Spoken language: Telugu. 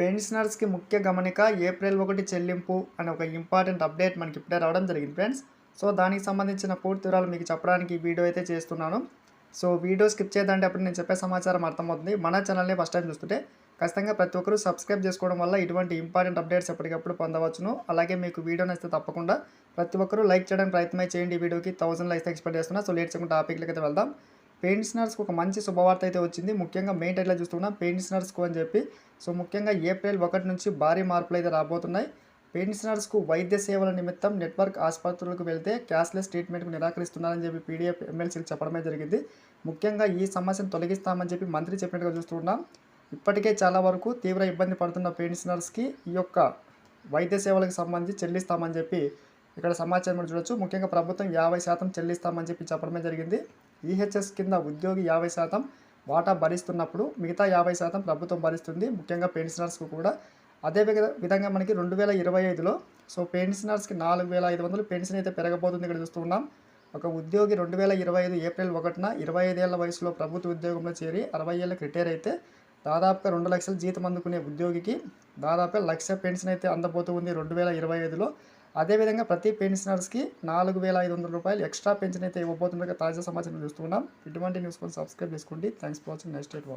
పెన్షనర్స్కి ముఖ్య గమనిక ఏప్రిల్ ఒకటి చెల్లింపు అనే ఒక ఇంపార్టెంట్ అప్డేట్ మనకి ఇప్పుడే రావడం జరిగింది ఫ్రెండ్స్. సో దానికి సంబంధించిన పూర్తి వివరాలు మీకు చెప్పడానికి ఈ వీడియో అయితే చేస్తున్నాను. సో వీడియో స్కిప్ చేయదంటే అప్పుడు నేను చెప్పే సమాచారం అర్థమవుతుంది. మన ఛానల్ని ఫస్ట్ టైం చూస్తుంటే ఖచ్చితంగా ప్రతి ఒక్కరూ సబ్స్క్రైబ్ చేసుకోవడం వల్ల ఇటువంటి ఇంపార్టెంట్ అప్డేట్స్ ఎప్పటికప్పుడు పొందవచ్చును. అలాగే మీకు వీడియో నచ్చితే తప్పకుండా ప్రతి ఒక్కరూ లైక్ చేయడానికి ప్రయత్నం చేయండి ఈ వీడియోకి. థౌసండ్ లైక్స్ ఎక్స్పెక్ట్ చేస్తున్నా. సో లేట్ చేయకుండా టాపిక్లకి అయితే వెళ్దాం. పెన్షనర్స్కి ఒక మంచి శుభవార్త అయితే వచ్చింది. ముఖ్యంగా మెయిన్ టైట్లో చూస్తున్నా పెన్షనర్స్కు అని చెప్పి. సో ముఖ్యంగా ఏప్రిల్ ఒకటి నుంచి భారీ మార్పులు అయితే రాబోతున్నాయి. పెన్షనర్స్కు వైద్య సేవల నిమిత్తం నెట్వర్క్ ఆసుపత్రులకు వెళ్తే క్యాష్లెస్ ట్రీట్మెంట్కు నిరాకరిస్తున్నారని చెప్పి పీడీఎఫ్ ఎమ్మెల్సీలు చెప్పడమే జరిగింది. ముఖ్యంగా ఈ సమస్యను తొలగిస్తామని చెప్పి మంత్రి చెప్పినట్టుగా చూస్తున్నాం ఇప్పటికే చాలా వరకు తీవ్ర ఇబ్బంది పడుతున్న పెన్షనర్స్కి ఈ యొక్క వైద్య సేవలకు సంబంధించి చెల్లిస్తామని చెప్పి ఇక్కడ సమాచారం కూడా చూడొచ్చు. ముఖ్యంగా ప్రభుత్వం యాభై శాతం చెల్లిస్తామని చెప్పి చెప్పడమే జరిగింది. ఈహెచ్ఎస్ కింద ఉద్యోగి యాభై శాతం వాటా భరిస్తున్నప్పుడు మిగతా యాభై శాతం ప్రభుత్వం భరిస్తుంది. ముఖ్యంగా పెన్షనర్స్కు కూడా. అదే విధ- విధంగా మనకి రెండు వేల ఇరవై ఐదులో సో పెన్షనర్స్కి నాలుగు వేల ఐదు వందలు పెన్షన్ అయితే పెరగబోతుంది ఇక్కడ చూస్తున్నాం ఒక ఉద్యోగి రెండు వేల ఇరవై ఐదు ఏప్రిల్ ఒకటిన ఇరవై ఐదేళ్ళ వయసులో ప్రభుత్వ ఉద్యోగంలో చేరి అరవై ఏళ్ళకి రిటైర్ అయితే దాదాపుగా రెండు లక్షల జీతం అందుకునే ఉద్యోగికి దాదాపుగా లక్ష పెన్షన్ అయితే అందబోతూ ఉంది రెండు వేల ఇరవై ఐదులో. అదేవిధంగా ప్రతి పెన్షనర్స్కి నాలుగు వేల ఐదు వందల రూపాయలు ఎక్స్ట్రా పెన్షన్ అయితే ఇవ్వబోతుండగా తాజా సమాచారం చూస్తున్నాం. ఇటువంటి న్యూస్ కోసం సబ్స్క్రైబ్ చేసుకోండి. Thanks for watching. Next date